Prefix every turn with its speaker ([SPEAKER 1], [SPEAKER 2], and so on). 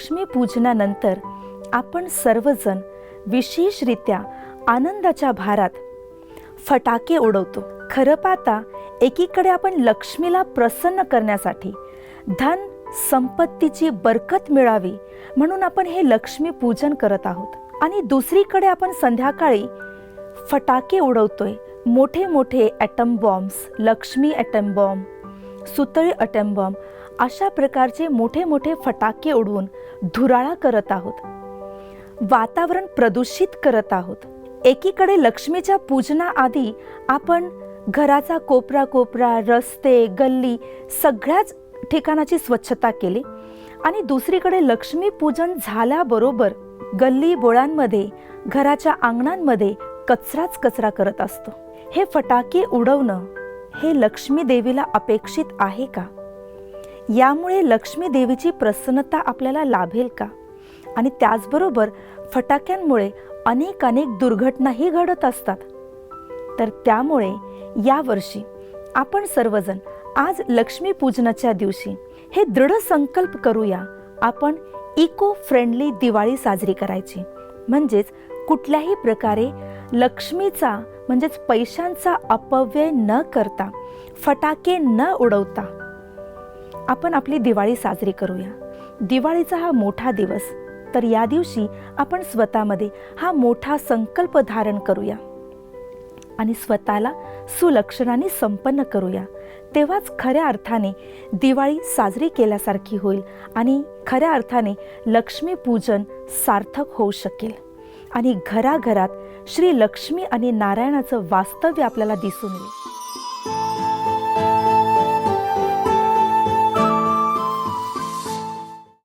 [SPEAKER 1] लक्ष्मी पूजनानंतर आपण सर्वजण विशेषरित्या आनंदाच्या भारात फटाके उडवतो. खरं पाहता एकीकडे आपण लक्ष्मीला प्रसन्न करण्यासाठी धन संपत्तीची बरकत मिळावी म्हणून आपण हे लक्ष्मीपूजन करत आहोत. आणि दुसरीकडे आपण संध्याकाळी फटाके उडवतोय. मोठे मोठे atom bombs Lakshmi atom bomb सुतळी atom bomb अशा प्रकारचे मोठे मोठे फटाके उडवून धुराळा करत आहोत. वातावरण प्रदूषित करत आहोत. एकीकडे लक्ष्मीच्या पूजनाआधी आपण घराचा कोपरा कोपरा रस्ते गल्ली सगळ्याच ठिकाणाची स्वच्छता केली आणि दुसरीकडे लक्ष्मी पूजन झाल्याबरोबर गल्ली बोळांमध्ये घराच्या अंगणांमध्ये कचराच कचरा करत असतो. हे फटाके उडवणं हे लक्ष्मी देवीला अपेक्षित आहे का? यामुळे लक्ष्मी देवीची प्रसन्नता आपल्याला लाभेल का? आणि त्याचबरोबर फटाक्यांमुळे अनेक अनेक दुर्घटनाही घडत असतात. तर त्यामुळे यावर्षी आपण सर्वजण आज लक्ष्मीपूजनाच्या दिवशी हे दृढ संकल्प करूया. आपण इको फ्रेंडली दिवाळी साजरी करायची. म्हणजेच कुठल्याही प्रकारे लक्ष्मीचा म्हणजेच पैशांचा अपव्यय न करता फटाके न उडवता आपण आपली दिवाळी साजरी करूया. दिवाळीचा हा मोठा दिवस. तर या दिवशी आपण स्वतःमध्ये हा मोठा संकल्प धारण करूया. आणि स्वतःला सुलक्षणाने संपन्न करूया. तेव्हाच खऱ्या अर्थाने दिवाळी साजरी केल्यासारखी होईल आणि खऱ्या अर्थाने लक्ष्मीपूजन सार्थक होऊ शकेल. आणि घराघरात श्री लक्ष्मी आणि नारायणाचं वास्तव्य आपल्याला दिसून येईल.